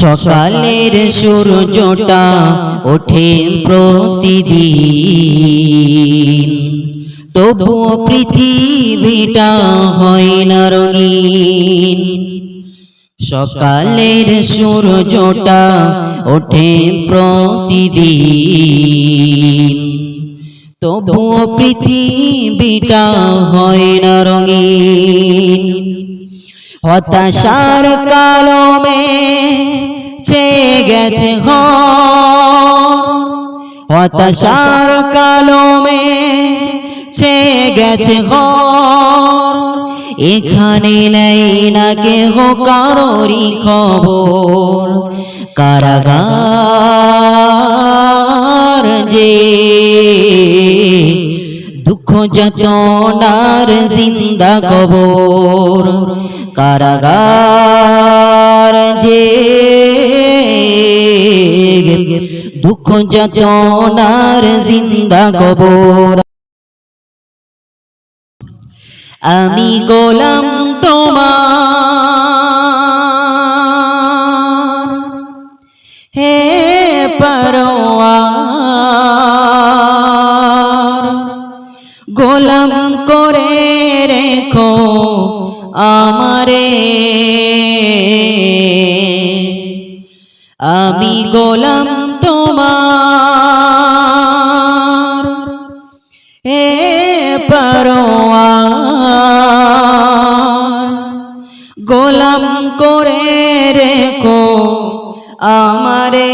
সকালের সূর্যটা ওঠে প্রতিদিন। তবুও পৃথিবীটা হয় না রঙিন। সকালের সূর্যটা ওঠে প্রতিদিন। তবুও পৃথিবীটা হয় না রঙিন। হতাশার কালমে চে গেছে হতাশার কালমে চে গেছে ঘর। এখানে নেই না কেহ কারোরই খবর। কারাগার যে যতনার জিন্দা কবর। কারাগার যে দুঃখ যতনার জিন্দা কবর। আমি গোলাম তোমার। হে পরোয়ার আমারে। আমি গোলাম তোমার। হে পরোয়ার। গোলাম করে রেখো আমারে।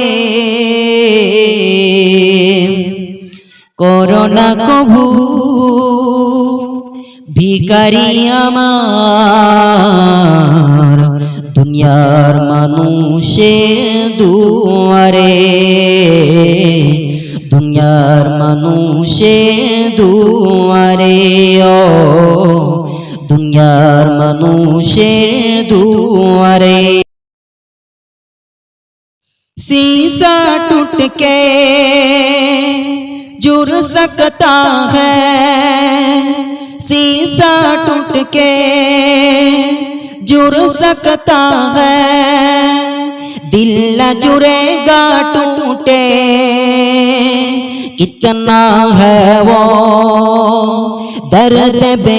করোনা কভু ভিকারি আমার দুনিয়ার মানুষের দুয়ারে দুনিয়ার মানুষের দুয়ারে ও দুনিয়ার মানুষের দুয়ারে शीशा टूट के जुड़ सकता है शीशा टूट के जुड़ सकता है। दिल न जुड़ेगा टूटे। कितना है वो दर्द बे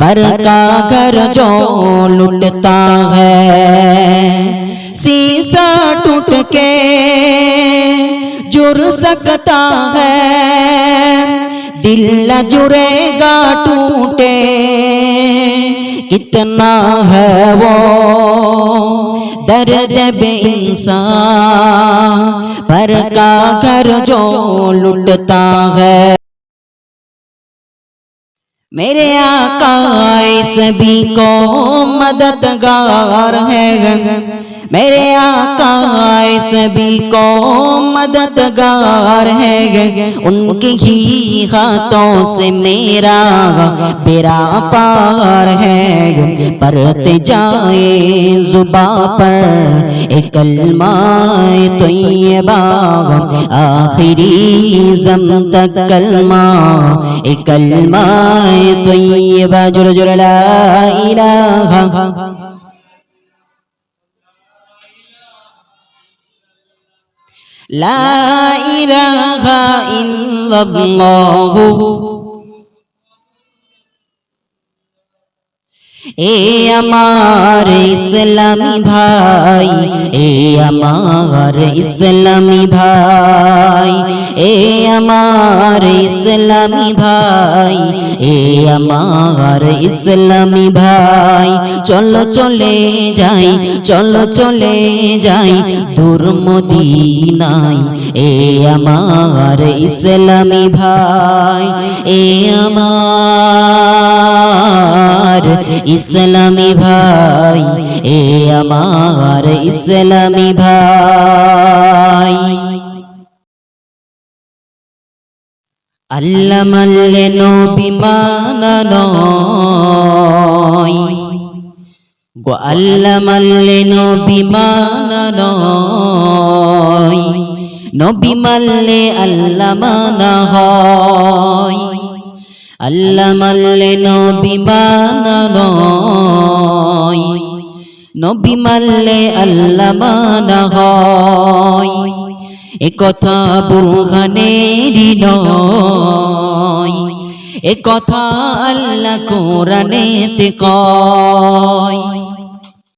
पर का जो लुटता है। शीशा टूट के जुड़ सकता है। दिल जुड़ेगा टूटे। कितना है वो दर्द बे इंसान। पर का घर जो लुटता है? मेरे आका सभी को मददगार है। मेरे आका सभी को मददगार है उनके ही हाथों से मेरा बेरा पार है परत जाए जुबा पर एक कलमाए तो ये बाग आखिरी जम तक कलमा एक कलमाए तो ये बाजुर जुर, ला इलाहा। لا إله إلا الله এ আমার ইসলামী ভাই এ আমার ইসলামী ভাই এ আমার ইসলামী ভাই, এ আমার ইসলামী ভাই। চলো, চলে যাই, চলো, চলে যাই দূর মদিনায়। এ আমার ইসলামী ভাই, এ আমার ইসলামী ভাই, এ আমার ইসলামী ভাই। আল্লাহ মাল্লে গো মাল্লে নবী মানানয় নবী মাল্লে আল্লাহ মানা হয় আল্লাহ মাল্লে নবী মানানয় নবী মানলে আল্লাহ মানা হয় এ কথা বুরহানেরই নয় একথা কথা আল্লাহ কোরআনেতে কয়।